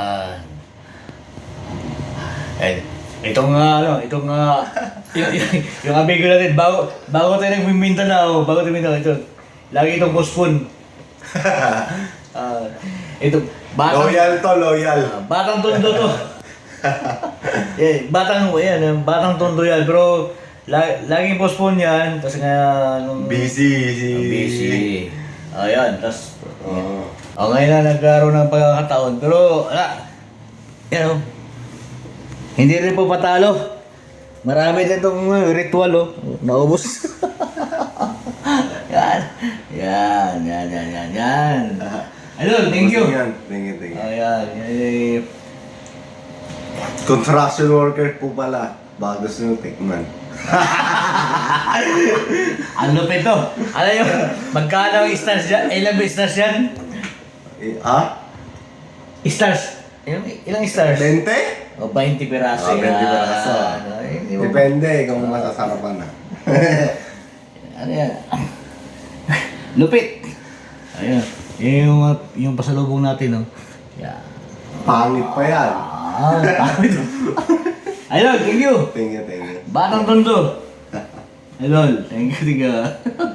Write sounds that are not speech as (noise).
Ah. Eh, itong nga, ano, itong nga, (laughs) yung, yung, yung amigo natin, bago, bago tayo nagmiminta na, oh, bago tayo nagmiminta, ito, lagi itong postpone. (laughs) Ah, ito, batang, Loyal to, loyal. ah, batang tondo to. (laughs) eh, batang, yan, batang tondo yan, pero, la, laging postpone yan, tapos nga, nung, Busy, si... busy. Ayan, tapos, Oo. o ngayon na nagkaroon ng pagkakataon. Pero, wala. Yan o. Hindi rin po patalo. Marami din itong uh, ritual o. Naubos. (laughs) yan. Yan, yan, yan, yan, yan. Ayun, thank you. Yan, thank you, thank you. Ayan. eh, Construction worker po pala. Bago nyo tikman. (laughs) Ang lupit to. Alam nyo, magkano ang stars dyan? Ilang ba stars yan? Eh, ah? Stars. Ilang, ilang stars? 20? O, 20 piraso Ah, 20 yan. piraso. Ano, eh, di mo- Depende kung masasarapan na. (laughs) Ano yan? Lupit! Ayun. Yun yung, yung pasalubong natin, no? Yeah. Pangit pa yan. Ah, pangit. (laughs) Ayun, thank you! Thank you, thank you. Batang tondo! Ayun, thank you, thank you.